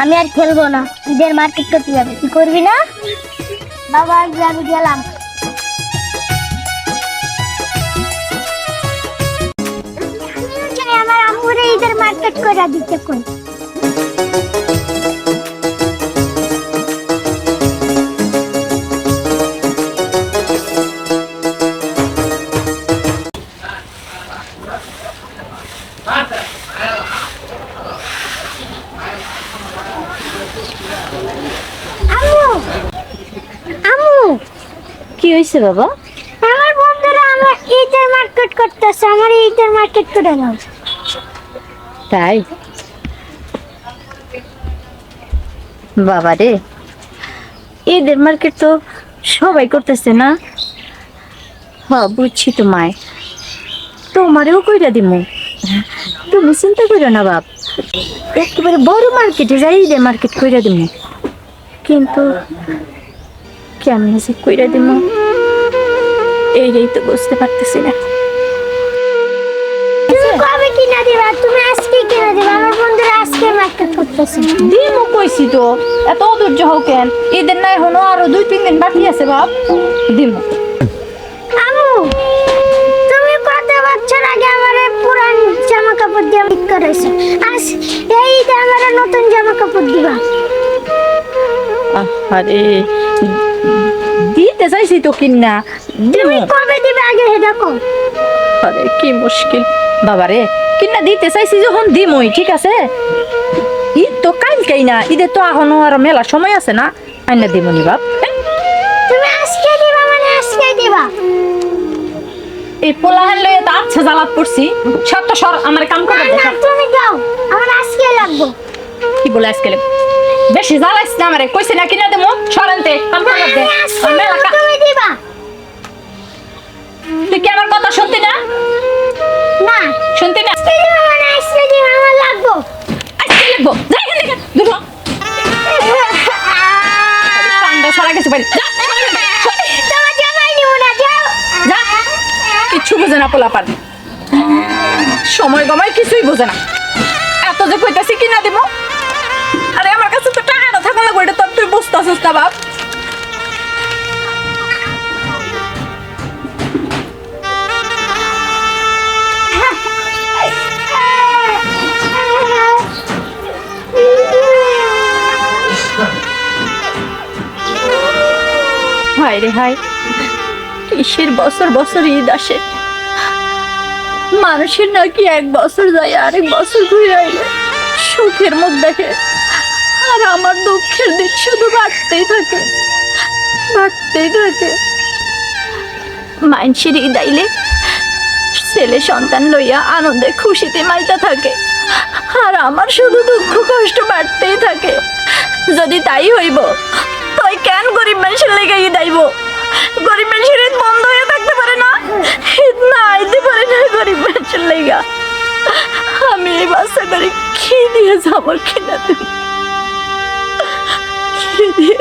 আমি আর খেলব না। ঈদের মার্কেট করতে যাবে। কি করবি না? বাবা আজকে আমি গেলাম। আমার আম্মুরে ঈদের মার্কেট করে দিতে কই? হয়েছে বাবা? আমার বন্ধুরা আমার ঈদের মার্কেট করতেছে আমার ঈদের মার্কেট করে দাও। তাই? বাবা রে ঈদের মার্কেট তো সবাই করতেছে না? হ বুঝছি তো মায়। তোমারেও কইরা দিমু। তুমি চিন্তা করো না বাপ। একেবারে বড় মার্কেটে যাই ঈদের মার্কেট কইরা দিমু। কিন্তু কেমনে যে কইরা দিমু? এইটাই তো বুঝতে পারতেছি না। কবে কিনা দিবা? তুমি আজকে কিনা দিবা। আমার বন্ধুরা আজকে মার্কেট করতেছে দিমু কইছি তো। এত অধৈর্য হও কেন? ঈদের নাই হনো আরও দুই তিন দিন বাকি আছে বাপ। দিমু। তুমি কত বছর আগে আমার পুরান জামা কাপড় দিয়ে ঠিক করেছ? আজ এই ঈদে আমার নতুন জামা কাপড় দিবা। আরে চাইছি তো কিনা। তুমি কবে দিবে আগে আরে কি মুশকিল। বাবারে কিনা দিতে চাইছি যখন দিমই ঠিক আছে? ঈদ তো কালকেই না ঈদের তো এখনও আর মেলা সময় আছে না। আইনা দিমনি বাপ? তুমি আজকে দিবা মানে আজকে দিবা। এই পোলাহান লয়ে তো আচ্ছা জ্বালাত পড়ছি। সব তো সর আমার কাম করে না তুমি দাও। আমার আজকে লাগবে। কি বলে আজকে লে? বেশি জ্বালাইস না আমারে। কইছি না কিনা দেবো সরান্তে কাম করে দে মেলা তুই কি আমার কথা শুনতি না? না। শুনতি না? আজকে আমার লাগবে। আজকে লিখব যা এখান থেকে দূর হ। কান্দা সারা গেছে যা তোমার জামাই নিব না যাও। যা। কিচ্ছু বোঝে না পোলাপান সময় গমায় কিছুই বোঝে না। এত যে কইতাছি কিনা দিব আরে আমার কাছে তো টাকাটা থাকা লাগবে এটা তো তুই বুঝতেছিস না বাপ। হায়। রে হায় বছর বছর ঈদ আসে। মানুষের নাকি এক বছর যায়, আরেক বছর ঘুরে আইলে সুখের মুখ দেখে। আর আমার দুঃখের দিন শুধু বাড়তেই থাকে বাড়তেই থাকে। মানুষের ঈদ আইলে ছেলে সন্তান লইয়া আনন্দে খুশিতে মাইতা থাকে। আর আমার শুধু দুঃখ কষ্ট বাড়তেই থাকে। যদি তাই হইব কেন গরিব মানুষের লেগে ঈদ আইব গরিব মানুষের ঈদ বন্ধ হয়ে থাকতে পারে না? ঈদ না আইতে পারে না গরিব মানুষের লেগা। আমি এই করে কি দিয়ে যাব কিনা দেব কি দিয়ে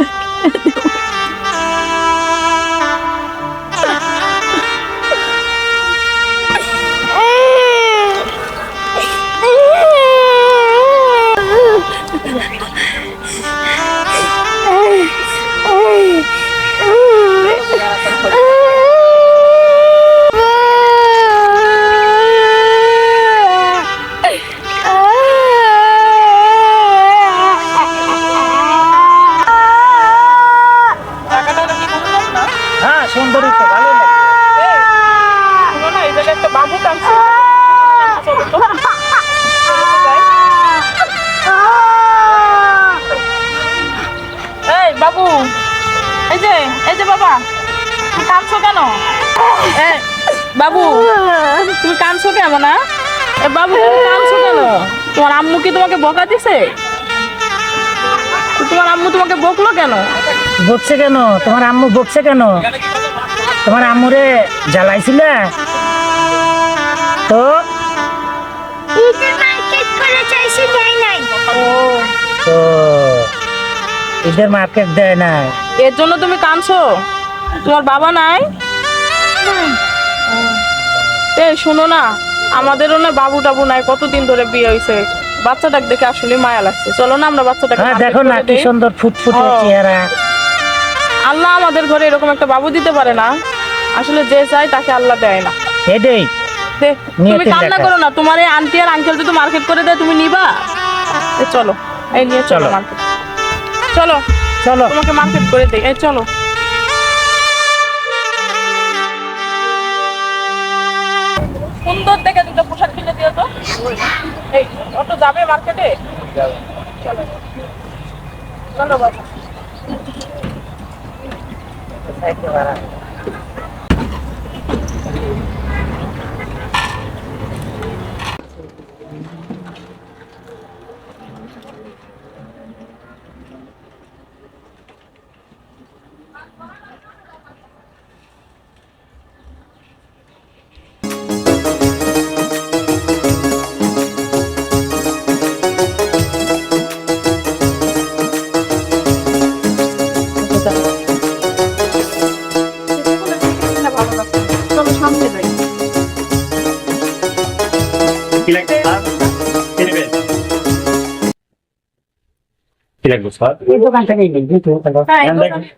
দেব যে বাবা তুমি কাঁদছো কেন? এ, বাবু তুমি কাঁদছো কেন না? এ বাবু তুমি কাঁদছো কেন? তোমার আম্মু কি তোমাকে বকা দিছে? তোমার আম্মু তোমাকে বকলো কেন? বকছে কেন? তোমার আম্মু বকছে কেন? তোমার আম্মুরে জ্বালাইছিলে? ঈদের মার্কেট দেয় না এর জন্য তুমি কাঁদছো? তোমার বাবা নাই? এ শোনো না। আমাদেরও না বাবু টাবু নাই কতদিন ধরে বিয়ে হয়েছে বাচ্চাটাকে দেখে আসলে মায়া লাগছে। চলো না আমরা বাচ্চাটাকে হ্যাঁ দেখো না কি সুন্দর ফুটফুটে চেহারা। আল্লাহ আমাদের ঘরে এরকম একটা বাবু দিতে পারে না। আসলে যে চাই তাকে আল্লাহ দেয় না। দে, তুমি কান্না করো না। তোমার এই আন্টি আর আঙ্কেল যদি মার্কেট করে দেয় তুমি নিবা? চলো। এই নিয়ে চলো চলো। মার্কেট চলো। চলো। তোমাকে মার্কেট করে দেই। এই চলো। সুন্দর দেখে দুটো পোশাক কিনে দিও তো। এই অটো যাবে মার্কেটে? চলো। চলো বাবা। চলো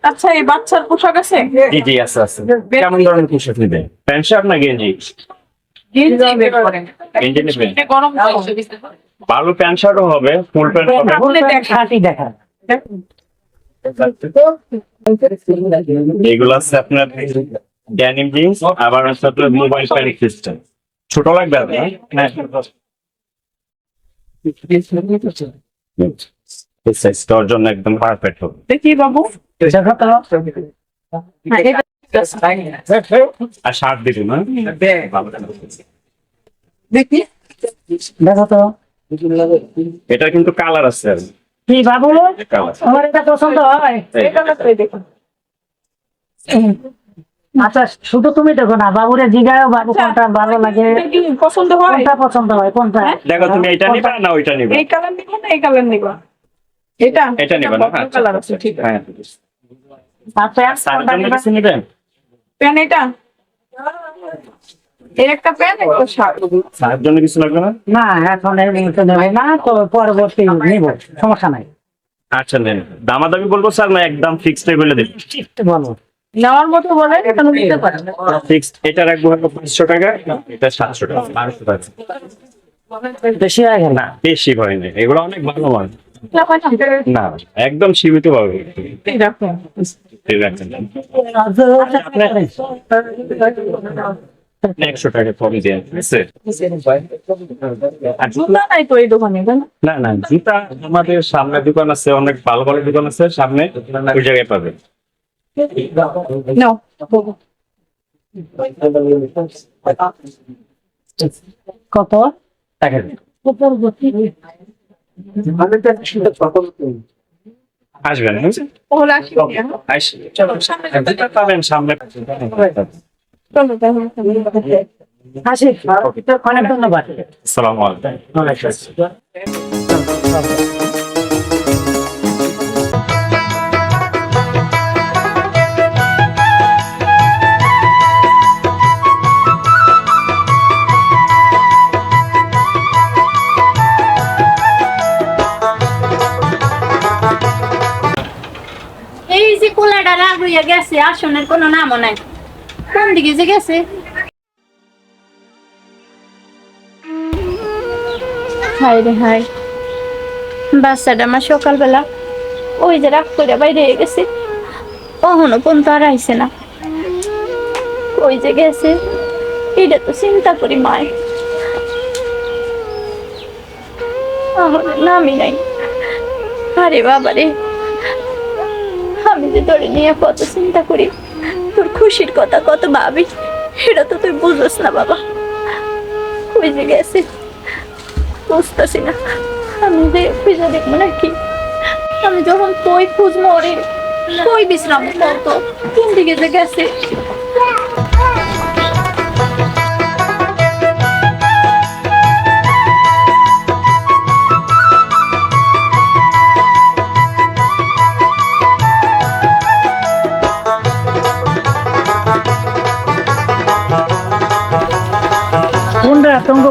আচ্ছা এই বাচ্চার পোশাক আছে? জি জি আছে আছে। কেমন ধরনের পোশাক নেবেন? প্যান্ট শার্ট না গেঞ্জি। ভালো প্যান্ট শার্টও হবে ফুল প্যান্ট হবে। দেখা এগুলো আছে আপনার ড্যানিম জিন্স আবার আছে আপনার মোবাইল প্যানিক সিস্টেম ছোট লাগবে আপনার? হ্যাঁ। এই সাইজটা ওর জন্য একদম পারফেক্ট হবে। দেখি বাবু? দেখো। হ্যাঁ, এটা আর শার্ট দিবেন না? দেখি। দেখো তো। এটা কিন্তু কালার আছে কি। বাবু? আমার এটা পছন্দ হয়। আচ্ছা শুধু তুমি দেখো না বাবুরে জিগায়ও বাবু কোনটা ভালো লাগে পছন্দ হয়? কোনটা পছন্দ হয় কোনটা? দেখো তুমি এটা নিবা না ওইটা নিবা? এই কালার নিবা না এই কালার নিবা? এটা? এটা নিবা না? কালার আছে ঠিক আছে। হ্যাঁ। স্যার কোনটা জন্য নিবা? কিছু নিবেন প্যান এটা? এর একটা প্যান একটা শার্ট। স্যারের জন্য কিছু লাগবে না? না এখন এই মুহূর্তে নেবে না তো পরবর্তী নিব সমস্যা নাই। আচ্ছা নেন। দামাদামি বলব স্যার না একদম ফিক্সড বলে দেব। একটু বলো। নেওয়ার মতো বলে কেন নিতে পারেন ফিক্সড এটা রাখব হলো পাঁচশো টাকা এটা সাতশো টাকা বারোশো টাকা। বেশি হয়ে না বেশি হয়নি এগুলো অনেক ভালো মাল না একদম সীমিত ভাবে একশো টাকা কম দিয়ে না? না জুতা আমাদের সামনে দোকান আছে অনেক ভালো ভালো দোকান আছে সামনে ওই জায়গায় পাবে। কত? টাকা আসবেন হ্যাঁ? হ্যাঁ? পাবেন সামনে চলো অনেক ধন্যবাদ। হইয়া গেছে, আসনের কোনো নামও নাই। কোন দিকে যে গেছে? হাই রে হাই বাচ্চাটা আমার সকালবেলা ওই যে রাগ করে বাইরে গেছে। কখনো কোন তো আর আইসে না। ওই যে গেছে, এটা তো চিন্তা করি মায়। নামই নাই। আরে বাবা রে আমি যে তোর নিয়ে কত চিন্তা করি। তোর খুশির কথা কত ভাবি, সেটা তো তুই বুঝোস না বাবা। খুঁজে গেছে। বুঝতেছি না। আমি যে খুঁজে দেখব নাকি? আমি যখন কই খুঁজ মরে কই বিশ্রাম করতো কোন দিকে যে গেছে।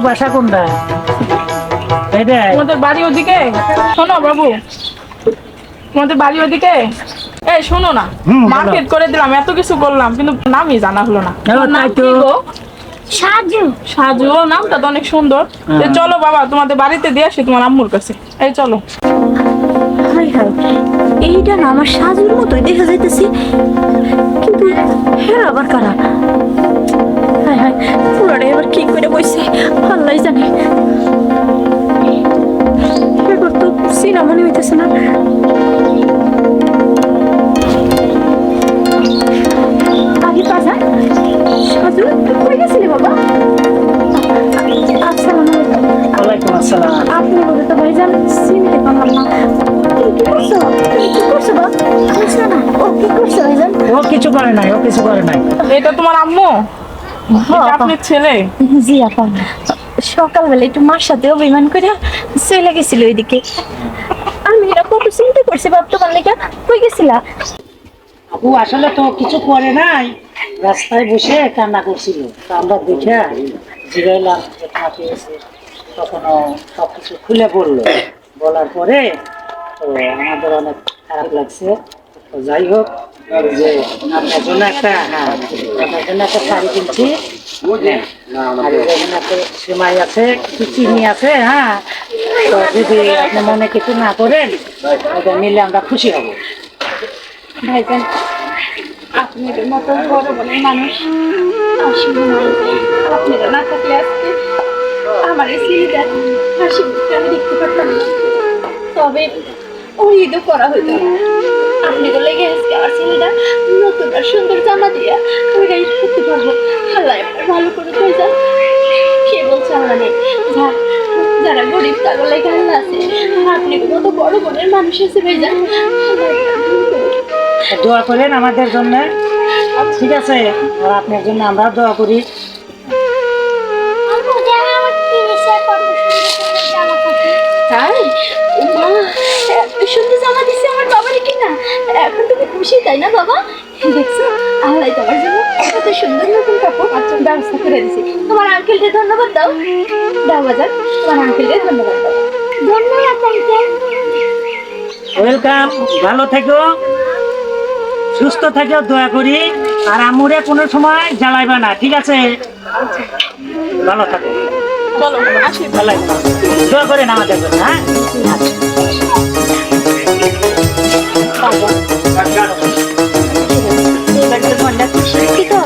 বাসা কোনটা? এটা তোমাদের বাড়ি ওদিকে? শোনো বাবু। তোমাদের বাড়ি ওদিকে? এই শোনো না। মার্কেট করে দিলাম এত কিছু করলাম কিন্তু নামই জানা হলো না? সাজু। সাজু ও নামটা তো অনেক সুন্দর। হ্যাঁ। চলো বাবা তোমাদের বাড়িতে দিয়ে আসি তোমার আম্মুর কাছে। এই চলো। Hi hi. এইটা না আমার সাজুর মতোই দেখা কিছু করে নাই ও কিছু করে নাই। এটা তোমার আম্মু? এটা আপনার ছেলে? জি আপা। সকালবেলা একটু মার সাথে অভিমান করে চলে গেছিল ওইদিকে। আমি এরা কত চিন্তা করছি বাপ তোমার লেগে কই গেছিলা? আপু আসলে তো কিছু করে নাই। রাস্তায় বসে কান্না করছিল। তো আমরা দেখে জিগাইলাম যে কাকে এসে তখনও সব কিছু খুলে বলল বলার পরে তো আমাদের অনেক খারাপ লাগছে। তো যাই হোক একটা হ্যাঁ আপনার একটা শাড়ি কিনছি আর এখানে সেমাই আছে কিছু চিনি আছে হ্যাঁ তো যদি আপনি মনে কিছু না করেন ওটা মিলে আমরা খুশি হব ভাইজান আপনাদের মতো বড় বড় মানুষ আসলে আপনারা না থাকলে আমার দেখতে পারতাম তবে ওই ঈদও করা হইতো না আপনি তো লেগে আজকে ছেলেটা নতুন আর সুন্দর জামা দিয়া ওইটা ঈদ করতে পারব। আল্লাহ ভালো করে কই যান। কে বলছে আল্লাহ নেই যার গরিব তারা লেগে আল্লাহ আছে, আপনি মতো বড় বোনের মানুষ আছে ভাই যান। দোয়া করেন আমাদের জন্য। ঠিক আছে, আর আপনার জন্য আমরা দোয়া করি। তাই না বাবা? দেখছ? আল্লাহ তোমার জন্য কত সুন্দর নতুন কাপড় ব্যবস্থা করে দিছে তোমার আঙ্কেলকে ধন্যবাদ দাও। দাও বাজার তোমার আঙ্কেলকে ধন্যবাদ দাও। ধন্যবাদ আঙ্কেল ওয়েলকাম ভালো থেকো। সুস্থ থেকো দোয়া করি। আর আমুরে কোনো সময় জ্বালাইবা না ঠিক আছে? ভালো থাকো। চলো আসি। ভালো দোয়া করেন আমাদের I've got a... I've got a...